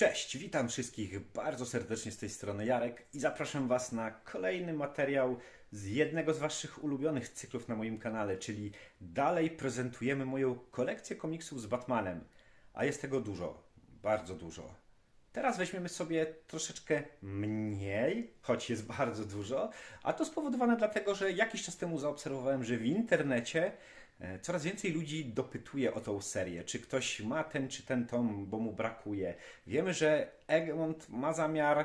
Cześć, witam wszystkich bardzo serdecznie z tej strony Jarek i zapraszam Was na kolejny materiał z jednego z Waszych ulubionych cyklów na moim kanale, czyli dalej prezentujemy moją kolekcję komiksów z Batmanem, a jest tego dużo, bardzo dużo. Teraz weźmiemy sobie troszeczkę mniej, choć jest bardzo dużo, a to spowodowane dlatego, że jakiś czas temu zaobserwowałem, że w internecie coraz więcej ludzi dopytuje o tą serię, czy ktoś ma ten czy ten tom, bo mu brakuje. Wiemy, że Egmont ma zamiar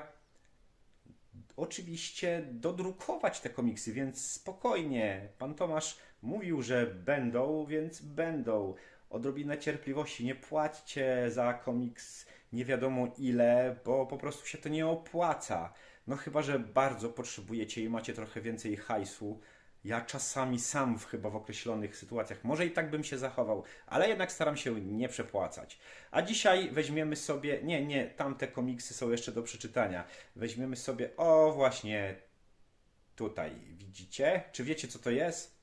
oczywiście dodrukować te komiksy, więc spokojnie. Pan Tomasz mówił, że będą, więc będą. Odrobinę cierpliwości. Nie płaćcie za komiks nie wiadomo ile, bo po prostu się to nie opłaca. No chyba, że bardzo potrzebujecie i macie trochę więcej hajsu. Ja czasami sam w, chyba w określonych sytuacjach, może i tak bym się zachował, ale jednak staram się nie przepłacać. A dzisiaj weźmiemy sobie, nie, nie, tamte komiksy są jeszcze do przeczytania. Weźmiemy sobie, o właśnie tutaj, widzicie? Czy wiecie co to jest?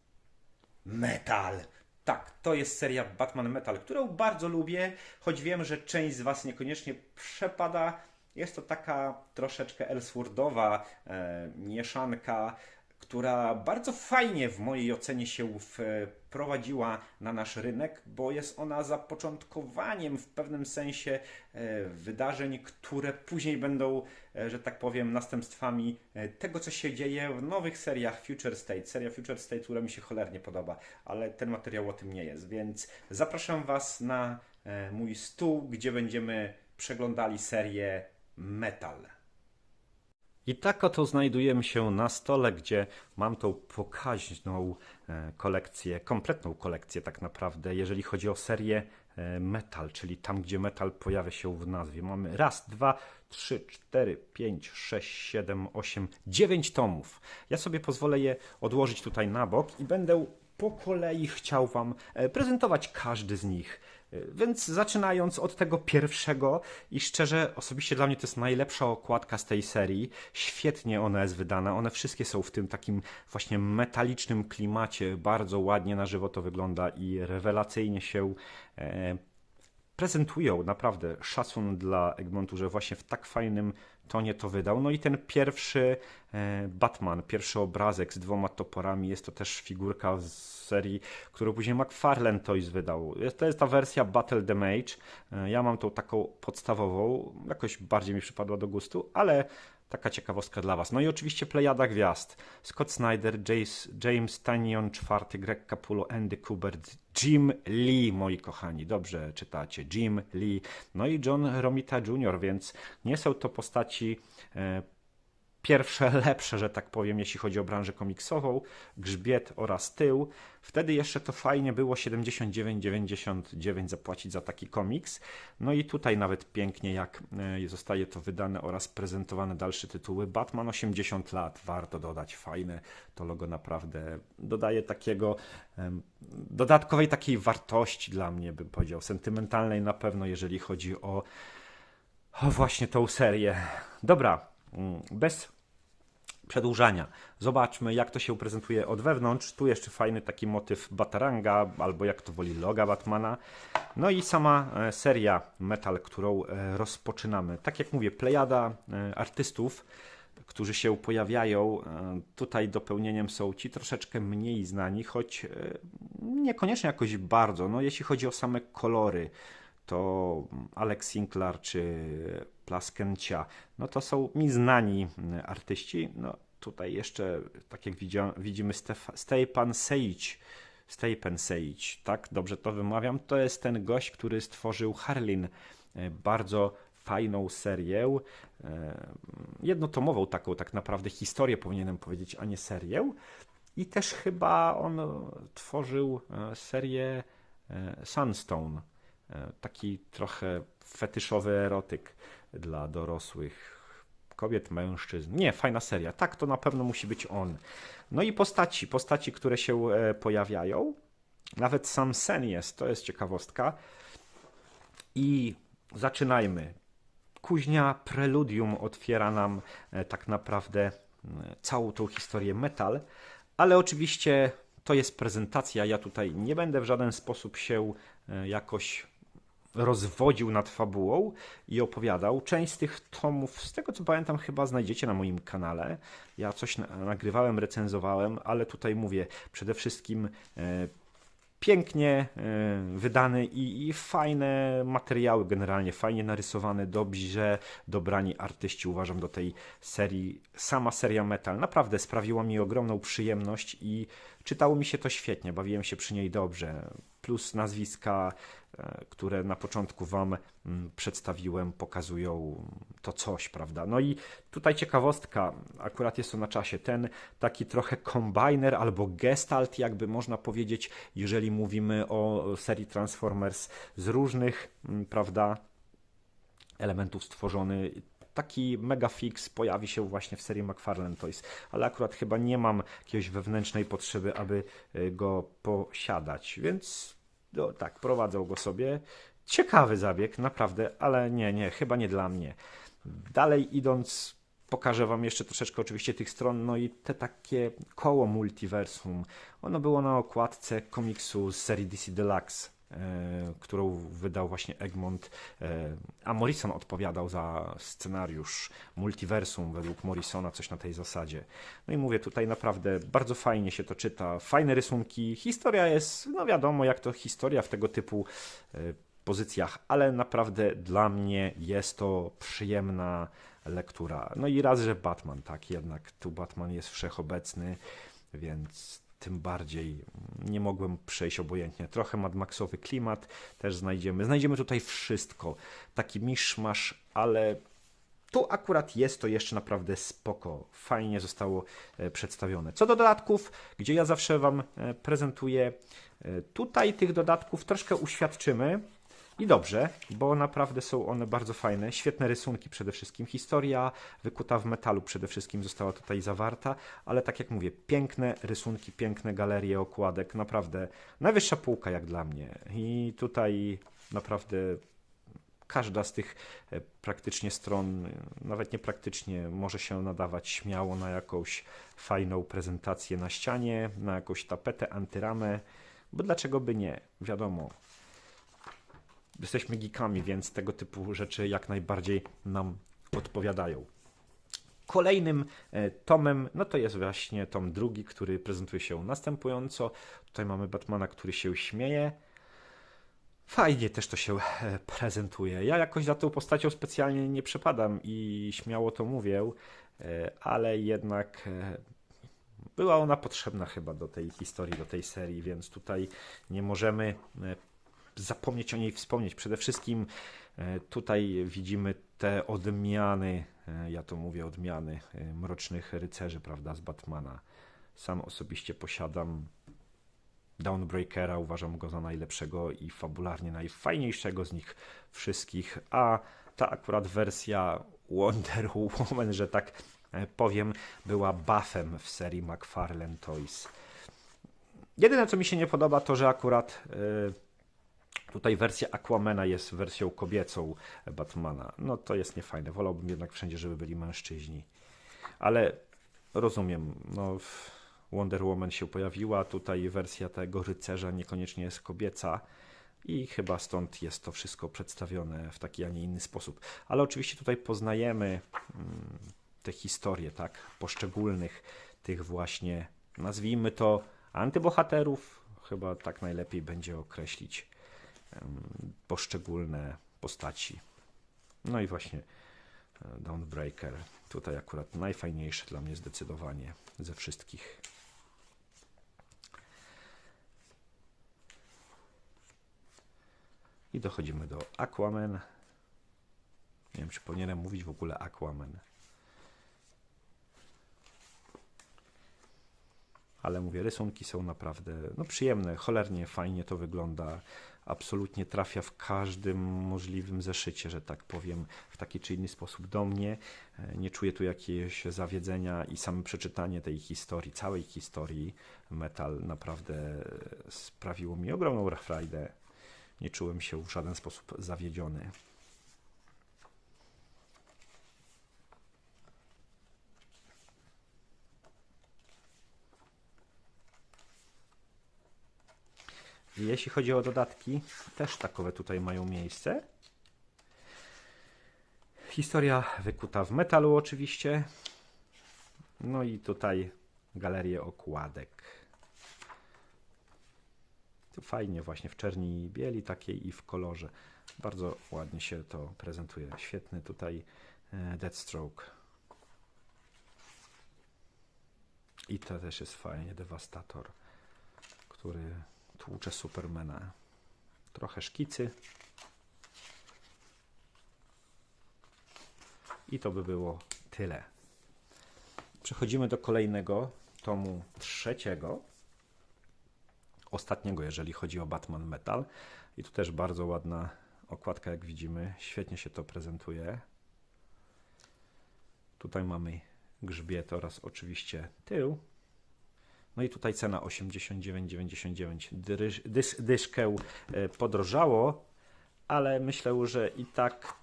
Metal. Tak, to jest seria Batman Metal, którą bardzo lubię, choć wiem, że część z Was niekoniecznie przepada. Jest to taka troszeczkę Elseworldowa e, mieszanka, która bardzo fajnie w mojej ocenie się wprowadziła na nasz rynek, bo jest ona zapoczątkowaniem w pewnym sensie e, wydarzeń, które później będą, e, że tak powiem, następstwami e, tego, co się dzieje w nowych seriach Future State. Seria Future State, która mi się cholernie podoba, ale ten materiał o tym nie jest, więc zapraszam Was na mój stół, gdzie będziemy przeglądali serię Metal. I tak oto znajdujemy się na stole, gdzie mam tą pokaźną e, kolekcję, kompletną kolekcję tak naprawdę, jeżeli chodzi o serię e, metal, czyli tam, gdzie metal pojawia się w nazwie. Mamy raz, dwa, trzy, cztery, pięć, sześć, siedem, osiem, dziewięć tomów. Ja sobie pozwolę je odłożyć tutaj na bok i będę po kolei chciał Wam e, prezentować każdy z nich. Więc zaczynając od tego pierwszego i szczerze, osobiście dla mnie to jest najlepsza okładka z tej serii. Świetnie ona jest wydana. One wszystkie są w tym takim właśnie metalicznym klimacie. Bardzo ładnie na żywo to wygląda i rewelacyjnie się e, prezentują. Naprawdę szacun dla Egmontu, że właśnie w tak fajnym tonie to wydał. No i ten pierwszy e, Batman, pierwszy obrazek z dwoma toporami, jest to też figurka z serii, którą później McFarlane Toys wydał. To jest ta wersja Battle Damage. E, ja mam tą taką podstawową, jakoś bardziej mi przypadła do gustu, ale Taka ciekawostka dla Was. No i oczywiście plejada gwiazd. Scott Snyder, James, James Tannion IV, Greg Capullo, Andy Kubert, Jim Lee, moi kochani. Dobrze czytacie. Jim Lee. No i John Romita Jr., więc nie są to postaci e, pierwsze lepsze, że tak powiem, jeśli chodzi o branżę komiksową, grzbiet oraz tył. Wtedy jeszcze to fajnie było 79,99 zapłacić za taki komiks. No i tutaj nawet pięknie, jak e, zostaje to wydane oraz prezentowane dalsze tytuły. Batman 80 lat, warto dodać, fajne. To logo naprawdę dodaje takiego dodatkowej takiej wartości dla mnie, bym powiedział, sentymentalnej na pewno, jeżeli chodzi o, o właśnie tą serię. Dobra, bez przedłużania. Zobaczmy, jak to się prezentuje od wewnątrz. Tu jeszcze fajny taki motyw Bataranga, albo jak to woli loga Batmana. No i sama e, seria Metal, którą e, rozpoczynamy. Tak jak mówię, plejada e, artystów, którzy się pojawiają. Tutaj dopełnieniem są ci troszeczkę mniej znani, choć niekoniecznie jakoś bardzo. No, jeśli chodzi o same kolory, to Alex Sinclair czy Plaskencia, no to są mi znani artyści. No tutaj jeszcze, tak jak widzimy, Stepan Sage, Stepan Sage, tak? Dobrze to wymawiam, to jest ten gość, który stworzył Harlin, e, bardzo fajną serię, e, jednotomową taką tak naprawdę historię powinienem powiedzieć, a nie serię. I też chyba on tworzył e, serię Sunstone, taki trochę fetyszowy erotyk dla dorosłych kobiet, mężczyzn. Nie, fajna seria. Tak, to na pewno musi być on. No i postaci, postaci, które się e, pojawiają. Nawet sam Sen jest, to jest ciekawostka. I zaczynajmy. Kuźnia Preludium otwiera nam e, tak naprawdę całą tą historię metal, ale oczywiście to jest prezentacja. Ja tutaj nie będę w żaden sposób się e, jakoś rozwodził nad fabułą i opowiadał. Część z tych tomów, z tego co pamiętam, chyba znajdziecie na moim kanale. Ja coś na, nagrywałem, recenzowałem, ale tutaj mówię przede wszystkim e, pięknie e, wydany i, i fajne materiały generalnie, fajnie narysowane, dobrze dobrani artyści uważam do tej serii. Sama seria Metal naprawdę sprawiła mi ogromną przyjemność i czytało mi się to świetnie, bawiłem się przy niej dobrze. Plus nazwiska, e, które na początku Wam mm, przedstawiłem, pokazują to coś, prawda? No i tutaj ciekawostka, akurat jest to na czasie, ten taki trochę kombiner albo gestalt, jakby można powiedzieć, jeżeli mówimy o serii Transformers z różnych, mm, prawda, elementów stworzony. Taki megafix pojawi się właśnie w serii McFarlane Toys, ale akurat chyba nie mam jakiejś wewnętrznej potrzeby, aby y, go posiadać, więc no, tak, prowadzą go sobie. Ciekawy zabieg, naprawdę, ale nie, nie, chyba nie dla mnie. Dalej idąc, pokażę Wam jeszcze troszeczkę oczywiście tych stron, no i te takie koło multiversum. Ono było na okładce komiksu z serii DC Deluxe, e, którą wydał właśnie Egmont, e, a Morrison odpowiadał za scenariusz multiversum według Morrisona, coś na tej zasadzie. No i mówię, tutaj naprawdę bardzo fajnie się to czyta, fajne rysunki, historia jest, no wiadomo, jak to historia w tego typu e, pozycjach, ale naprawdę dla mnie jest to przyjemna lektura. No i raz, że Batman, tak, jednak tu Batman jest wszechobecny, więc tym bardziej nie mogłem przejść obojętnie. Trochę Mad Maxowy klimat też znajdziemy. Znajdziemy tutaj wszystko. Taki miszmasz, ale tu akurat jest to jeszcze naprawdę spoko. Fajnie zostało e, przedstawione. Co do dodatków, gdzie ja zawsze Wam e, prezentuję, e, tutaj tych dodatków troszkę uświadczymy. I dobrze, bo naprawdę są one bardzo fajne. Świetne rysunki przede wszystkim. Historia wykuta w metalu przede wszystkim została tutaj zawarta, ale tak jak mówię, piękne rysunki, piękne galerie okładek. Naprawdę najwyższa półka jak dla mnie. I tutaj naprawdę każda z tych e, praktycznie stron, nawet nie praktycznie, może się nadawać śmiało na jakąś fajną prezentację na ścianie, na jakąś tapetę, antyramę, bo dlaczego by nie? Wiadomo, jesteśmy geekami, więc tego typu rzeczy jak najbardziej nam odpowiadają. Kolejnym e, tomem, no to jest właśnie tom drugi, który prezentuje się następująco. Tutaj mamy Batmana, który się śmieje. Fajnie też to się e, prezentuje. Ja jakoś za tą postacią specjalnie nie przepadam i śmiało to mówię, e, ale jednak była ona potrzebna chyba do tej historii, do tej serii, więc tutaj nie możemy zapomnieć o niej wspomnieć. Przede wszystkim e, tutaj widzimy te odmiany, e, ja to mówię odmiany e, mrocznych rycerzy, prawda, z Batmana. Sam osobiście posiadam Downbreakera, uważam go za najlepszego i fabularnie najfajniejszego z nich wszystkich, a ta akurat wersja Wonder Woman, że tak powiem, była buffem w serii McFarlane Toys. Jedyne co mi się nie podoba to, że akurat yy, Tutaj wersja Aquamena jest wersją kobiecą Batmana. No to jest niefajne. Wolałbym jednak wszędzie, żeby byli mężczyźni. Ale rozumiem, no Wonder Woman się pojawiła, tutaj wersja tego rycerza niekoniecznie jest kobieca i chyba stąd jest to wszystko przedstawione w taki, a nie inny sposób. Ale oczywiście tutaj poznajemy mm, te historie, tak, poszczególnych tych właśnie, nazwijmy to antybohaterów, chyba tak najlepiej będzie określić poszczególne postaci. No i właśnie e, Dawnbreaker. Tutaj akurat najfajniejszy dla mnie zdecydowanie ze wszystkich. I dochodzimy do Aquaman. Nie wiem, czy powinienem mówić w ogóle Aquaman. Ale mówię, rysunki są naprawdę no, przyjemne, cholernie fajnie to wygląda absolutnie trafia w każdym możliwym zeszycie, że tak powiem, w taki czy inny sposób do mnie. E, nie czuję tu jakiegoś zawiedzenia i samo przeczytanie tej historii, całej historii metal naprawdę sprawiło mi ogromną frajdę. Nie czułem się w żaden sposób zawiedziony. Jeśli chodzi o dodatki, też takowe tutaj mają miejsce. Historia wykuta w metalu oczywiście. No i tutaj galerię okładek. Tu fajnie właśnie w czerni i bieli takiej i w kolorze. Bardzo ładnie się to prezentuje. Świetny tutaj e, Deathstroke. I to też jest fajnie, Devastator, który tłucze Supermana. Trochę szkicy. I to by było tyle. Przechodzimy do kolejnego tomu trzeciego. Ostatniego, jeżeli chodzi o Batman Metal. I tu też bardzo ładna okładka, jak widzimy. Świetnie się to prezentuje. Tutaj mamy grzbiet oraz oczywiście tył. No i tutaj cena 89,99. Dysz, dysz, dyszkę e, podrożało, ale myślę, że i tak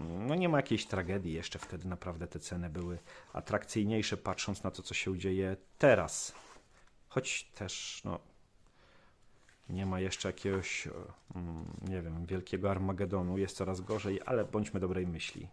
no nie ma jakiejś tragedii. Jeszcze wtedy naprawdę te ceny były atrakcyjniejsze, patrząc na to, co się dzieje teraz. Choć też, no, nie ma jeszcze jakiegoś, mm, nie wiem, wielkiego Armagedonu, jest coraz gorzej, ale bądźmy dobrej myśli.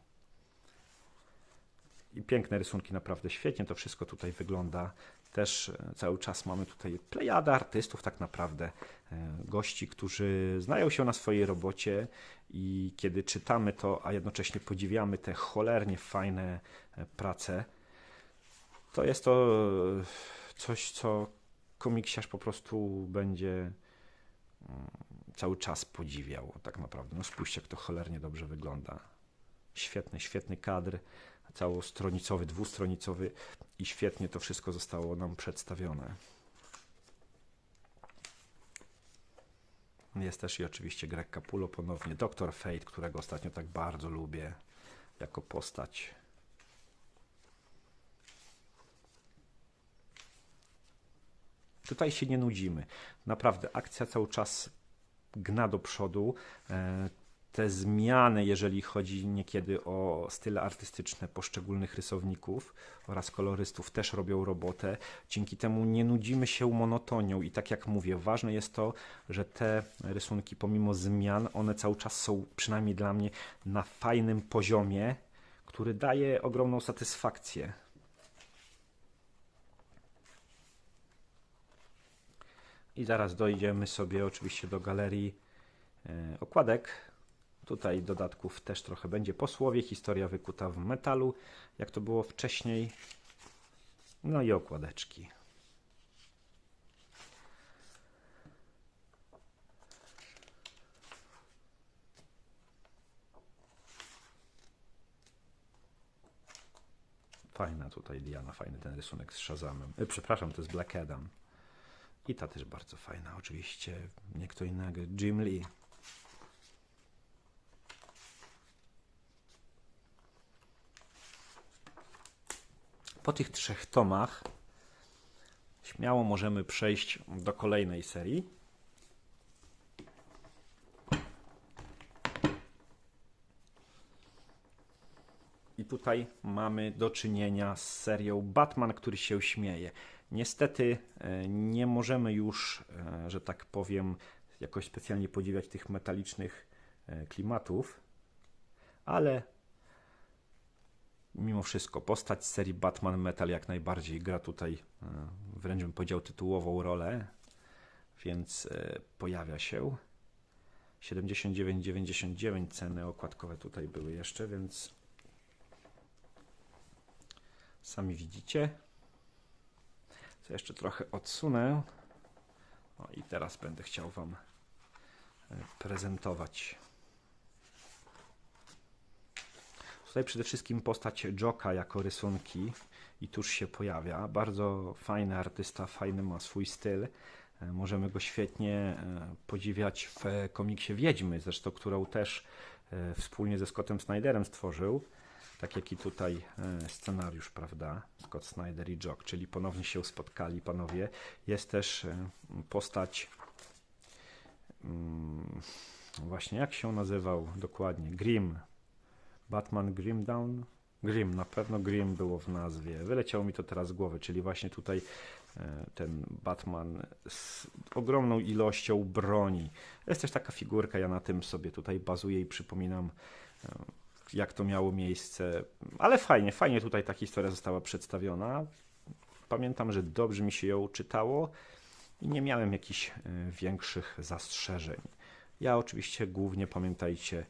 I piękne rysunki, naprawdę świetnie to wszystko tutaj wygląda. Też e, cały czas mamy tutaj plejadę artystów, tak naprawdę, e, gości, którzy znają się na swojej robocie i kiedy czytamy to, a jednocześnie podziwiamy te cholernie fajne e, prace, to jest to coś, co komiksiarz po prostu będzie mm, cały czas podziwiał, tak naprawdę. No spójrzcie, jak to cholernie dobrze wygląda. Świetny, świetny kadr całostronicowy, dwustronicowy i świetnie to wszystko zostało nam przedstawione. Jest też i oczywiście Greg Capullo ponownie, Dr. Fate, którego ostatnio tak bardzo lubię jako postać. Tutaj się nie nudzimy. Naprawdę, akcja cały czas gna do przodu. Te zmiany, jeżeli chodzi niekiedy o style artystyczne poszczególnych rysowników oraz kolorystów, też robią robotę. Dzięki temu nie nudzimy się monotonią i tak jak mówię, ważne jest to, że te rysunki pomimo zmian, one cały czas są przynajmniej dla mnie na fajnym poziomie, który daje ogromną satysfakcję. I zaraz dojdziemy sobie oczywiście do galerii e, okładek Tutaj dodatków też trochę będzie. Posłowie, historia wykuta w metalu, jak to było wcześniej. No i okładeczki. Fajna tutaj Diana, fajny ten rysunek z Shazamem. E, przepraszam, to jest Black Adam. I ta też bardzo fajna. Oczywiście nie kto innego, Jim Lee. Po tych trzech tomach śmiało możemy przejść do kolejnej serii. I tutaj mamy do czynienia z serią Batman, który się śmieje. Niestety e, nie możemy już, e, że tak powiem, jakoś specjalnie podziwiać tych metalicznych e, klimatów, ale mimo wszystko postać z serii Batman Metal jak najbardziej gra tutaj, e, wręcz bym powiedział, tytułową rolę, więc e, pojawia się. 79,99 ceny okładkowe tutaj były jeszcze, więc sami widzicie. Co jeszcze trochę odsunę. O i teraz będę chciał Wam e, prezentować Tutaj przede wszystkim postać Joka jako rysunki i tuż się pojawia. Bardzo fajny artysta, fajny ma swój styl. E, możemy go świetnie e, podziwiać w komiksie Wiedźmy, zresztą którą też e, wspólnie ze Scottem Snyderem stworzył. Tak jak i tutaj scenariusz, prawda? Scott Snyder i Jock, czyli ponownie się spotkali panowie. Jest też postać mm, właśnie jak się nazywał dokładnie? Grim, Batman Grim Down, Grimm, na pewno Grimm było w nazwie. Wyleciało mi to teraz z głowy, czyli właśnie tutaj e, ten Batman z ogromną ilością broni. Jest też taka figurka, ja na tym sobie tutaj bazuję i przypominam, e, jak to miało miejsce. Ale fajnie, fajnie tutaj ta historia została przedstawiona. Pamiętam, że dobrze mi się ją czytało i nie miałem jakichś e, większych zastrzeżeń. Ja oczywiście głównie, pamiętajcie,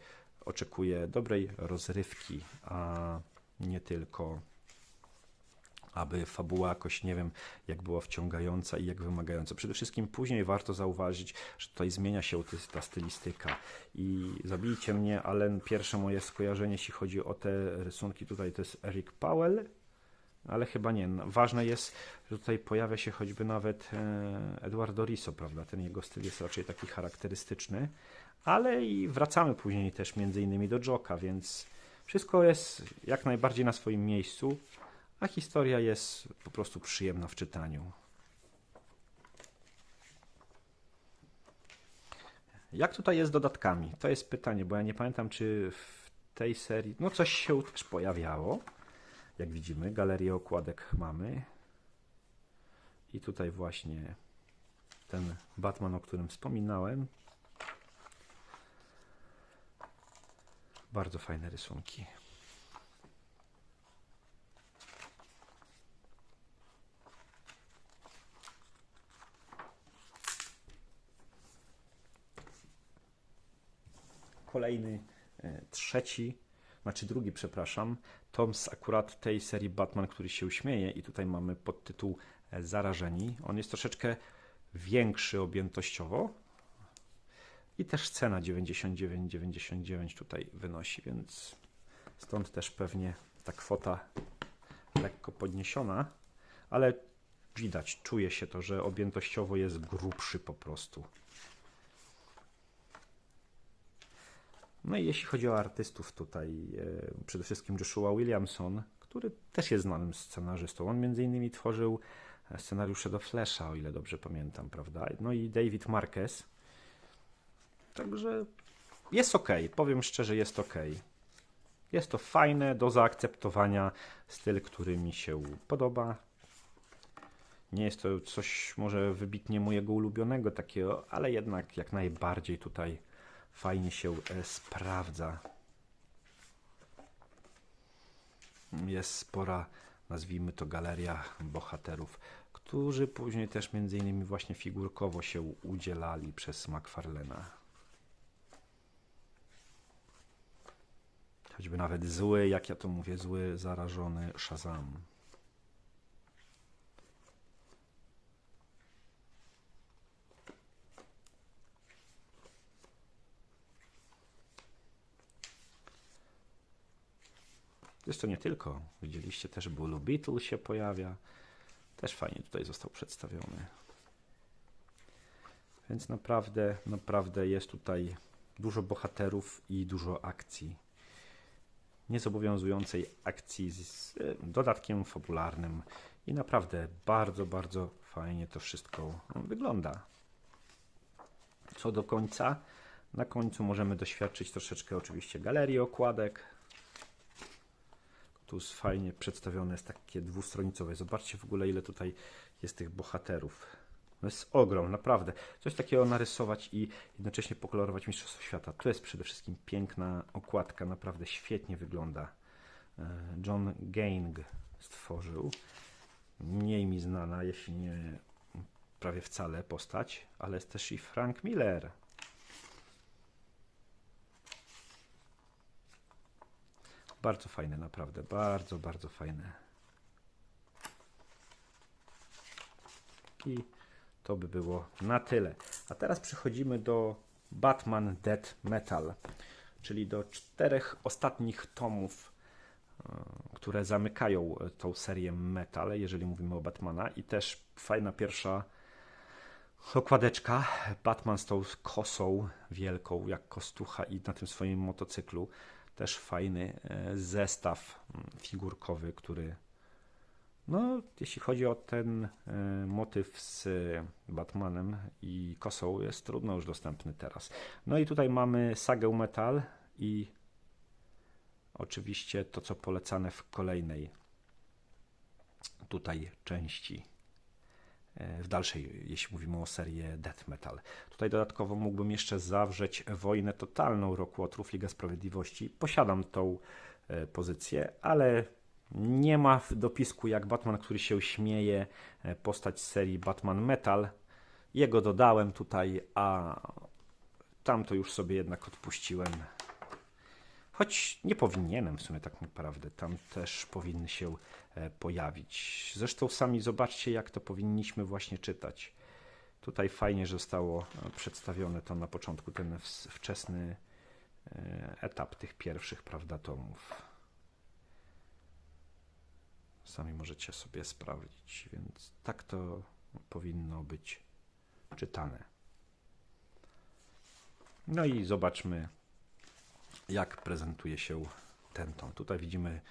oczekuję dobrej rozrywki, a nie tylko aby fabuła jakoś, nie wiem, jak była wciągająca i jak wymagająca. Przede wszystkim później warto zauważyć, że tutaj zmienia się ta stylistyka. I zabijcie mnie, ale pierwsze moje skojarzenie, jeśli chodzi o te rysunki tutaj, to jest Eric Powell, ale chyba nie. Ważne jest, że tutaj pojawia się choćby nawet e, Eduardo Riso, prawda? Ten jego styl jest raczej taki charakterystyczny, ale i wracamy później też między innymi do Joka, więc wszystko jest jak najbardziej na swoim miejscu, a historia jest po prostu przyjemna w czytaniu. Jak tutaj jest z dodatkami? To jest pytanie, bo ja nie pamiętam, czy w tej serii. No, coś się też pojawiało. Jak widzimy, galerię okładek mamy. I tutaj właśnie ten Batman, o którym wspominałem. Bardzo fajne rysunki. Kolejny, e, trzeci, znaczy drugi, przepraszam, tom z akurat tej serii Batman, który się śmieje i tutaj mamy podtytuł e, Zarażeni. On jest troszeczkę większy objętościowo, i też cena 99,99 tutaj wynosi, więc stąd też pewnie ta kwota lekko podniesiona, ale widać, czuje się to, że objętościowo jest grubszy po prostu. No i jeśli chodzi o artystów tutaj, e, przede wszystkim Joshua Williamson, który też jest znanym scenarzystą. On między innymi tworzył scenariusze do Flasha, o ile dobrze pamiętam, prawda? No i David Marquez, Także jest ok, powiem szczerze, jest ok. Jest to fajne, do zaakceptowania, styl, który mi się podoba. Nie jest to coś może wybitnie mojego ulubionego takiego, ale jednak jak najbardziej tutaj fajnie się e, sprawdza. Jest spora, nazwijmy to galeria bohaterów, którzy później też między innymi właśnie figurkowo się udzielali przez McFarlena. choćby nawet zły, jak ja to mówię, zły, zarażony Shazam. To nie tylko. Widzieliście też Blue Beetle się pojawia. Też fajnie tutaj został przedstawiony. Więc naprawdę, naprawdę jest tutaj dużo bohaterów i dużo akcji niezobowiązującej akcji z dodatkiem fabularnym i naprawdę bardzo, bardzo fajnie to wszystko wygląda. Co do końca, na końcu możemy doświadczyć troszeczkę oczywiście galerii okładek. Tu jest fajnie przedstawione jest takie dwustronicowe. Zobaczcie w ogóle ile tutaj jest tych bohaterów. No jest ogrom, naprawdę. Coś takiego narysować i jednocześnie pokolorować Mistrzostwo Świata. To jest przede wszystkim piękna okładka, naprawdę świetnie wygląda. E, John Gang stworzył. Mniej mi znana, jeśli nie prawie wcale postać, ale jest też i Frank Miller. Bardzo fajne, naprawdę. Bardzo, bardzo fajne. I to by było na tyle. A teraz przechodzimy do Batman Dead Metal, czyli do czterech ostatnich tomów, e, które zamykają tą serię Metal, jeżeli mówimy o Batmana. I też fajna pierwsza okładeczka. Batman z tą kosą wielką, jak kostucha i na tym swoim motocyklu. Też fajny e, zestaw mm, figurkowy, który no, jeśli chodzi o ten y, motyw z Batmanem i kosą, jest trudno już dostępny teraz. No i tutaj mamy sagę Metal i oczywiście to, co polecane w kolejnej tutaj części, e, w dalszej, jeśli mówimy o serii Death Metal. Tutaj dodatkowo mógłbym jeszcze zawrzeć Wojnę Totalną Roku Łotrów, Liga Sprawiedliwości. Posiadam tą e, pozycję, ale nie ma w dopisku jak Batman, który się śmieje, e, postać z serii Batman Metal. Jego dodałem tutaj, a tam to już sobie jednak odpuściłem. Choć nie powinienem w sumie tak naprawdę. Tam też powinny się e, pojawić. Zresztą sami zobaczcie, jak to powinniśmy właśnie czytać. Tutaj fajnie zostało e, przedstawione to na początku, ten wczesny etap tych pierwszych, prawda, tomów. Sami możecie sobie sprawdzić, więc tak to powinno być czytane. No i zobaczmy, jak prezentuje się ten tom. Tutaj widzimy,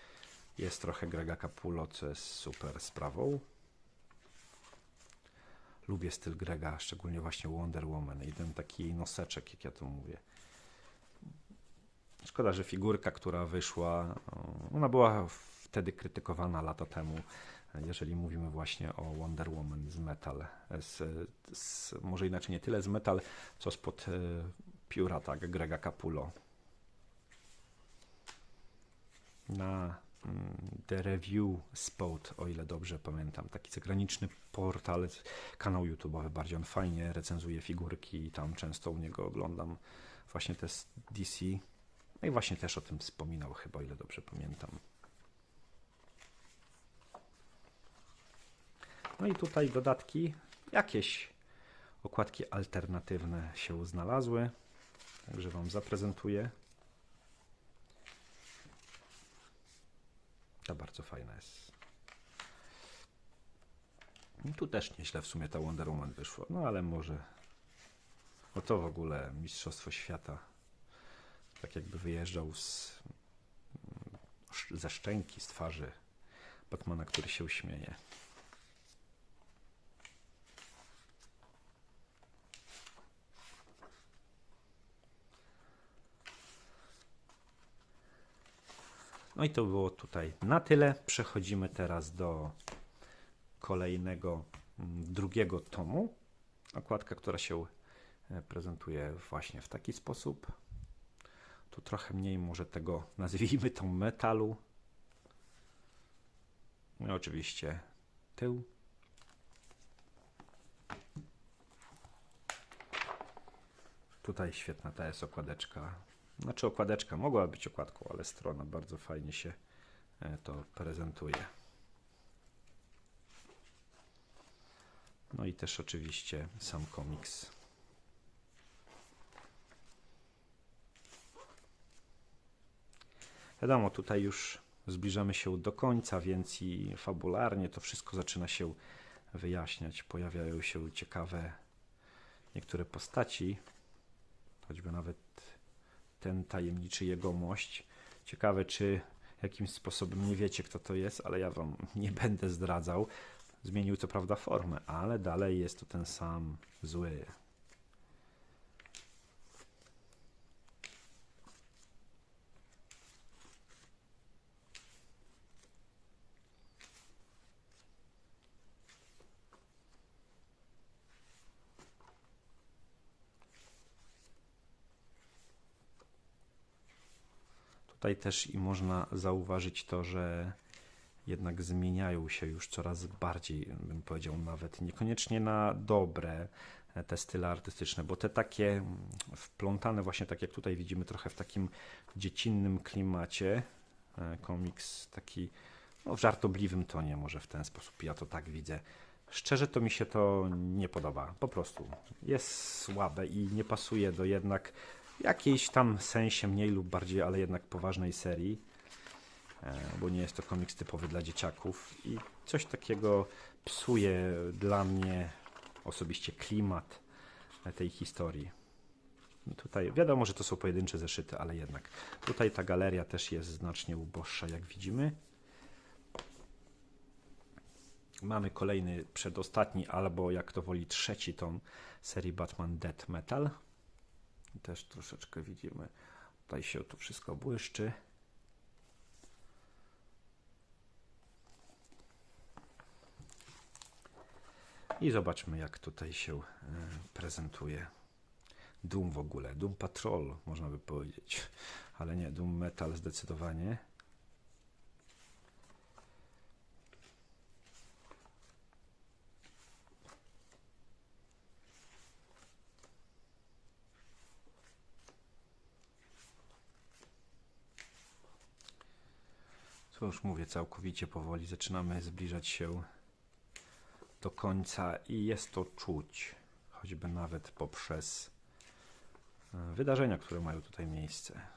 jest trochę Grega Capullo, co jest super sprawą. Lubię styl Grega, szczególnie właśnie Wonder Woman i ten taki noseczek, jak ja to mówię. Szkoda, że figurka, która wyszła, ona była wtedy krytykowana lata temu, jeżeli mówimy właśnie o Wonder Woman z Metal. Z, z, może inaczej nie tyle z Metal, co spod e, pióra tak, Grega Capullo. Na mm, The Review Spot, o ile dobrze pamiętam, taki zagraniczny portal, kanał YouTube'owy bardziej on fajnie recenzuje figurki i tam często u niego oglądam właśnie te DC. No i właśnie też o tym wspominał chyba, o ile dobrze pamiętam. No i tutaj dodatki, jakieś okładki alternatywne się znalazły. Także Wam zaprezentuję. Ta bardzo fajna jest. I tu też nieźle w sumie ta Wonder Woman wyszła. No ale może. No to w ogóle Mistrzostwo Świata. Tak jakby wyjeżdżał z, ze szczęki, z twarzy Batmana, który się śmieje. No i to było tutaj na tyle. Przechodzimy teraz do kolejnego, mm, drugiego tomu. Okładka, która się e, prezentuje właśnie w taki sposób. Tu trochę mniej może tego, nazwijmy to metalu. No oczywiście tył. Tutaj świetna ta jest okładeczka znaczy okładeczka mogła być okładką, ale strona bardzo fajnie się e, to prezentuje. No i też oczywiście sam komiks. Wiadomo, tutaj już zbliżamy się do końca, więc i fabularnie to wszystko zaczyna się wyjaśniać. Pojawiają się ciekawe niektóre postaci, choćby nawet ten tajemniczy jegomość. Ciekawe, czy jakimś sposobem nie wiecie, kto to jest, ale ja wam nie będę zdradzał. Zmienił co prawda formę, ale dalej jest to ten sam zły. Tutaj też i można zauważyć to, że jednak zmieniają się już coraz bardziej, bym powiedział, nawet niekoniecznie na dobre e, te style artystyczne, bo te takie mm, wplątane właśnie tak jak tutaj widzimy trochę w takim dziecinnym klimacie, e, komiks taki no, w żartobliwym tonie może w ten sposób, ja to tak widzę. Szczerze to mi się to nie podoba, po prostu jest słabe i nie pasuje do jednak jakiejś tam sensie mniej lub bardziej, ale jednak poważnej serii, e, bo nie jest to komiks typowy dla dzieciaków i coś takiego psuje dla mnie osobiście klimat tej historii. Tutaj wiadomo, że to są pojedyncze zeszyty, ale jednak tutaj ta galeria też jest znacznie uboższa, jak widzimy. Mamy kolejny, przedostatni, albo jak to woli, trzeci tom serii Batman Death Metal też troszeczkę widzimy. Tutaj się to wszystko błyszczy. I zobaczmy, jak tutaj się e, prezentuje Doom w ogóle. Doom Patrol, można by powiedzieć, ale nie, Doom Metal zdecydowanie. Już mówię, całkowicie powoli zaczynamy zbliżać się do końca i jest to czuć, choćby nawet poprzez e, wydarzenia, które mają tutaj miejsce.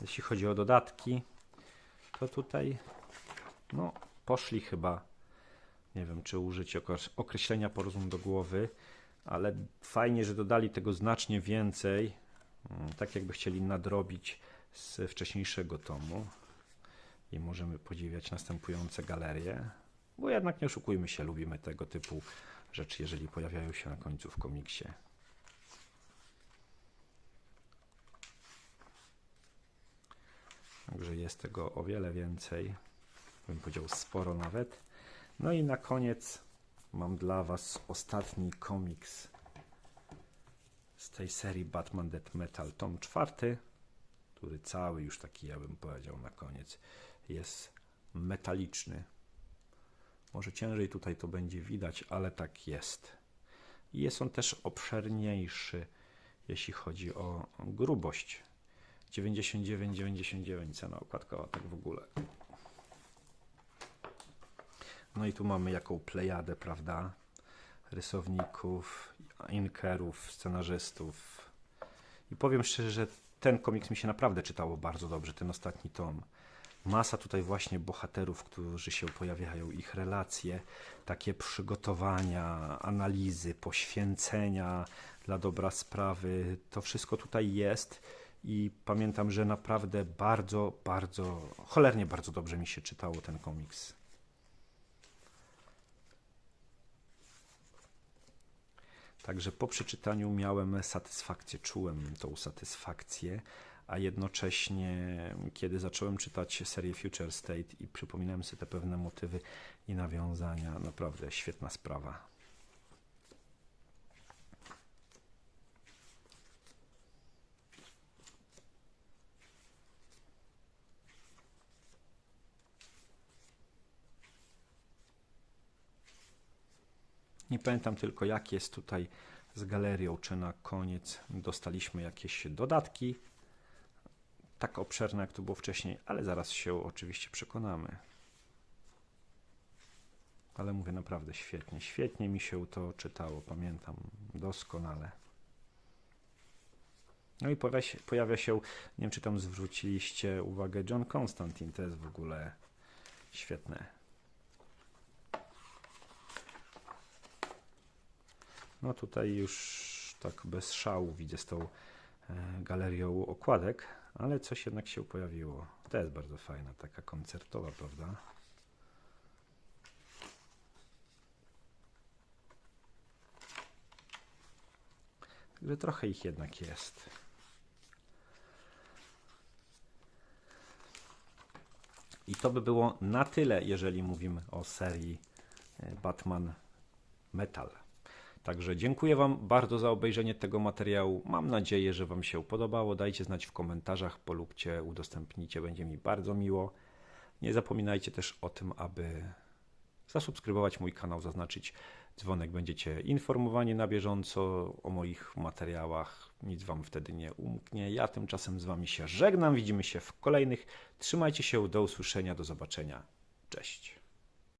Jeśli chodzi o dodatki, to tutaj no, poszli chyba, nie wiem czy użyć określenia porozum do głowy, ale fajnie, że dodali tego znacznie więcej, mm, tak jakby chcieli nadrobić z wcześniejszego tomu. I możemy podziwiać następujące galerie, bo jednak nie oszukujmy się, lubimy tego typu rzeczy, jeżeli pojawiają się na końcu w komiksie. Także jest tego o wiele więcej. Bym powiedział sporo nawet. No i na koniec mam dla Was ostatni komiks z tej serii Batman Death Metal, tom czwarty, który cały już taki, ja bym powiedział na koniec, jest metaliczny. Może ciężej tutaj to będzie widać, ale tak jest. Jest on też obszerniejszy, jeśli chodzi o grubość 99,99 cena okładkowa, tak w ogóle. No i tu mamy jaką plejadę, prawda? Rysowników, inkerów, scenarzystów. I powiem szczerze, że ten komiks mi się naprawdę czytało bardzo dobrze, ten ostatni tom. Masa tutaj właśnie bohaterów, którzy się pojawiają, ich relacje, takie przygotowania, analizy, poświęcenia dla dobra sprawy. To wszystko tutaj jest i pamiętam, że naprawdę bardzo, bardzo, cholernie bardzo dobrze mi się czytało ten komiks. Także po przeczytaniu miałem satysfakcję, czułem tą satysfakcję, a jednocześnie, kiedy zacząłem czytać serię Future State i przypominałem sobie te pewne motywy i nawiązania, naprawdę świetna sprawa. Nie pamiętam tylko, jak jest tutaj z galerią, czy na koniec dostaliśmy jakieś dodatki, tak obszerne jak to było wcześniej, ale zaraz się oczywiście przekonamy. Ale mówię naprawdę świetnie, świetnie mi się to czytało, pamiętam doskonale. No i pojawia się, pojawia się, nie wiem czy tam zwróciliście uwagę, John Constantine, to jest w ogóle świetne. No tutaj już tak bez szału widzę z tą e, galerią okładek, ale coś jednak się pojawiło. To jest bardzo fajna, taka koncertowa, prawda? Także trochę ich jednak jest. I to by było na tyle, jeżeli mówimy o serii e, Batman Metal. Także dziękuję Wam bardzo za obejrzenie tego materiału. Mam nadzieję, że Wam się podobało. Dajcie znać w komentarzach, polubcie, udostępnijcie, będzie mi bardzo miło. Nie zapominajcie też o tym, aby zasubskrybować mój kanał, zaznaczyć dzwonek. Będziecie informowani na bieżąco o moich materiałach. Nic Wam wtedy nie umknie. Ja tymczasem z Wami się żegnam. Widzimy się w kolejnych. Trzymajcie się, do usłyszenia, do zobaczenia. Cześć.